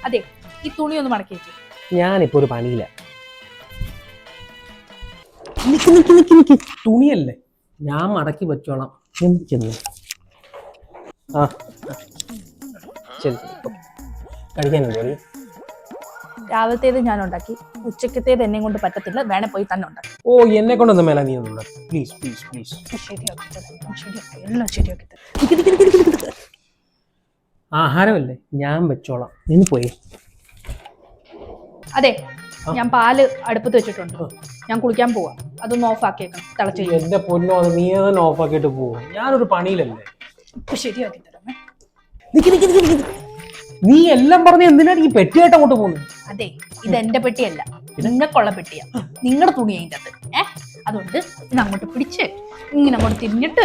അതെ ഈ തുണി ഒന്ന് മടക്കി വെച്ചു ഞാനിപ്പോ ഒരു പണിയില്ല നിക്ക് നിക്ക് നിക്ക് നിക്ക്. തുണിയല്ലേ? ഞാൻ മടക്കി വെച്ചോളാം. ആ ശരി ശരി. കഴിക്കാനുണ്ടോ നീ? രാവിലത്തേത് ഞാൻ ഉണ്ടാക്കി ഉച്ചക്കത്തേത് എന്നെ കൊണ്ട് പറ്റത്തില്ല. വേണേ പോയി തന്നെ ഉണ്ടാക്കി. ഓ എന്നെ കൊണ്ടൊന്നും മേല നീ ഒന്നും പ്ലീസ് പ്ലീസ് പ്ലീസ് ശരിയാക്കി ശരിയാക്കി എല്ലാം ശരിയാക്കി ആഹാരമല്ലേ? ഞാൻ വെച്ചോളാം. നിന്ന് പോയി. അതെ ഞാൻ പാൽ അടുപ്പത്ത് വെച്ചിട്ടുണ്ട്. ഞാൻ കുളിക്കാൻ പോവാ. അതൊന്ന് ഓഫ് ആക്കിയേക്കാം തിളച്ച്. എന്റെ പൊന്നോ അത് നീ തന്നെ ഓഫ് ആക്കിയിട്ട് പോവും. ഞാനൊരു പണിയിലല്ലേ? ഇപ്പൊ ശരിയാക്കി തരാമേ. നിക്ക് നിക്ക് നിക്ക് നിക്ക്. നീ എല്ലാം പറഞ്ഞ് എന്തിനാണ് ഈ പെട്ടിയായിട്ട് അങ്ങോട്ട് പോകുന്നത് അതെ ഇത് എന്റെ പെട്ടിയല്ല. നിങ്ങൾക്കുള്ള പെട്ടിയാ. നിങ്ങളുടെ തുണി അതിന്റെ അത് ഏഹ് അതുകൊണ്ട് ഇത് അങ്ങോട്ട് പിടിച്ച് ഇങ്ങനെ അങ്ങോട്ട് തിരിഞ്ഞിട്ട്